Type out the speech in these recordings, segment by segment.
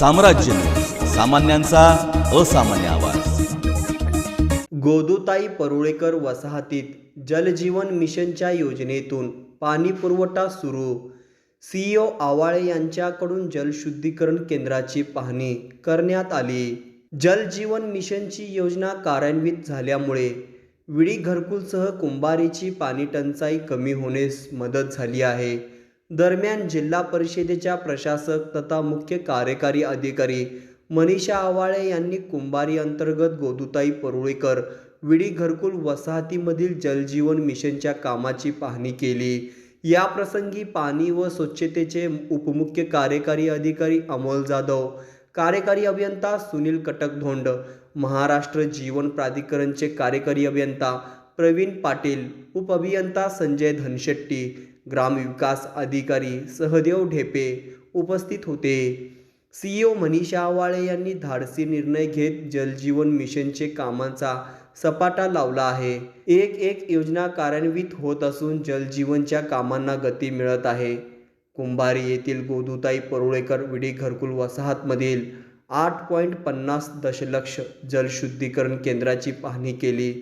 साम्राज्य. सामान्यांचा असामान्य आवाज. गोदूताई परुळेकर वसाहतीत जलजीवन मिशनच्या योजनेतून पाणी पुरवठा सुरू. सीईओ आवाळे यांच्याकडून जलशुद्धीकरण केंद्राची पाहणी करण्यात आली. जलजीवन मिशनची योजना कार्यान्वित झाल्यामुळे विडी घरकुलसह कुंभारीची पाणी टंचाई कमी होण्यास मदत झाली आहे. दरम्यान जिल्हा परिषदेच्या प्रशासक तथा मुख्य कार्यकारी अधिकारी मनीषा आवाळे यांनी कुंभारी अंतर्गत गोदुताई परुळेकर विडी घरकुल वसाहतीमधील जलजीवन मिशनच्या कामाची पाहणी केली. या प्रसंगी पाणी व स्वच्छतेचे उपमुख्य कार्यकारी अधिकारी अमोल जाधव कार्यकारी अभियंता सुनील कटकधोंड महाराष्ट्र जीवन प्राधिकरणचे कार्यकारी अभियंता प्रवीण पाटील उपअभियंता संजय धनशेट्टी ग्रामविकास अधिकारी सहदेव ढेपे उपस्थित होते. सीईओ मनीषा आवाळे यांनी धाडसी निर्णय घेत जलजीवन मिशनचे कामांचा सपाटा लावला आहे. एक एक योजना कार्यान्वित होत असून जलजीवनच्या कामांना गती मिळत आहे. कुंभारी येथील गोदुताई परुळेकर विडी घरकुल वसाहतमधील आठ पॉईंट पन्नास दशलक्ष जलशुद्धीकरण केंद्राची पाहणी केली.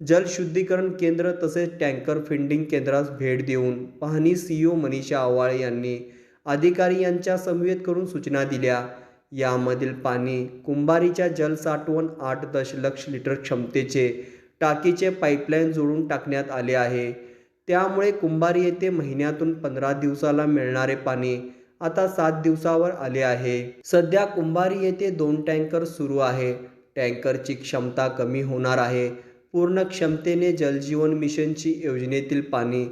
जलशुद्धीकरण केंद्र तसेच टँकर फिंडिंग केंद्रास भेट देऊन पाहणी सी ओ मनीषा आवाळे यांनी अधिकारी यांच्या समवेत करून सूचना दिल्या. यामधील पाणी कुंभारीच्या जलसाठवण आठ दशलक्ष लिटर क्षमतेचे टाकीचे पाईपलाईन जोडून टाकण्यात आले आहे. त्यामुळे कुंभारी येथे महिन्यातून पंधरा दिवसाला मिळणारे पाणी आता सात दिवसावर आले आहे. सध्या कुंभारी येथे दोन टँकर सुरू आहे. टँकरची क्षमता कमी होणार आहे. पूर्ण क्षमतेने जलजीवन मिशनची योजनेतील पाणी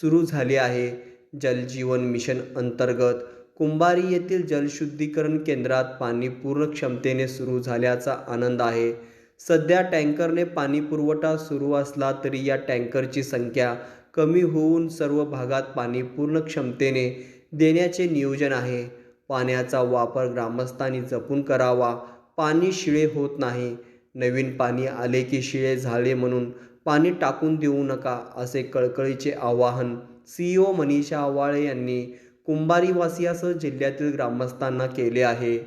सुरू झाले आहे. जलजीवन मिशन अंतर्गत कुंभारी येथील जलशुद्धीकरण केंद्रात पाणी पूर्ण क्षमतेने सुरू झाल्याचा आनंद आहे. सध्या टँकरने पाणी पुरवठा सुरू असला तरी या टँकरची संख्या कमी होऊन सर्व भागात पाणी पूर्ण क्षमतेने देण्याचे नियोजन आहे. पाण्याचा वापर ग्रामस्थांनी जपून करावा. पाणी शिळे होत नाही. नवीन पाणी आले की शिळे झाले म्हणून पाणी टाकून देऊ नका असे कळकळीचे आवाहन सीईओ मनीषा आवाळे यांनी कुंभारीवासियासह जिल्ह्यातील ग्रामस्थांना केले आहे.